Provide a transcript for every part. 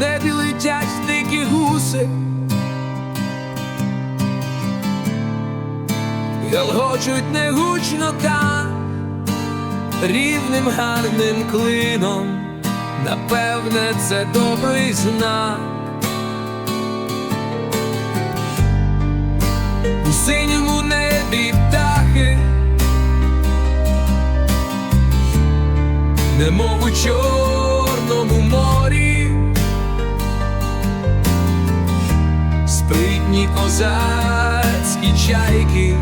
небі летять дикі гуси, Галгочуть негучно та рівним гарним клином, напевне, це добрий знак. У синьому небі птахи, немов у козацькі чайки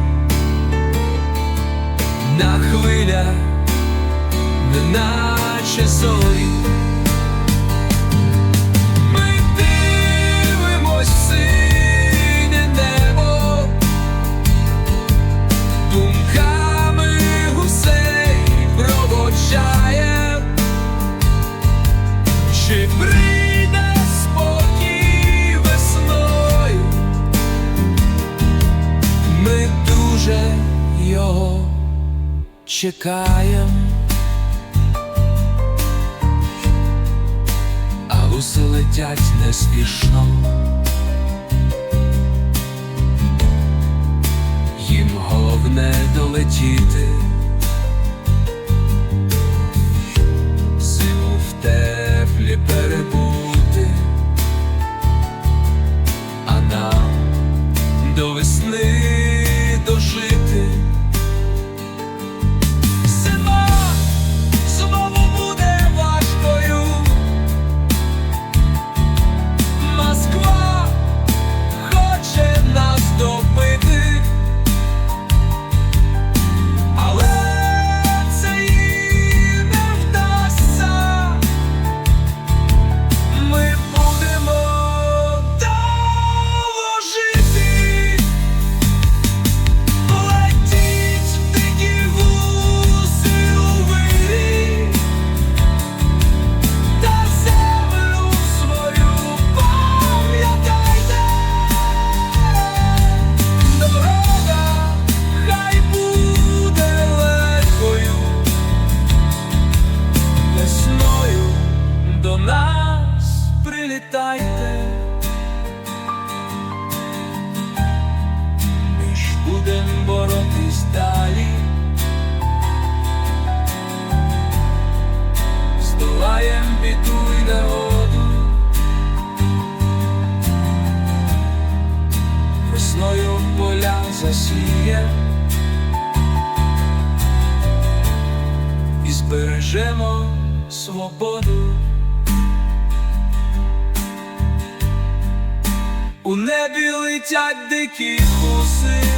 на хвилях, неначе зорі. Чекаємо. а гуси летять неспішно. Їм головне долетіти, теплі перебути, а нам до весни нас прилітайте. Ми ж будем боротись далі. Здолаєм біду й негоду Весною поля засіє І збережемо свободу У небі летять дикі гуси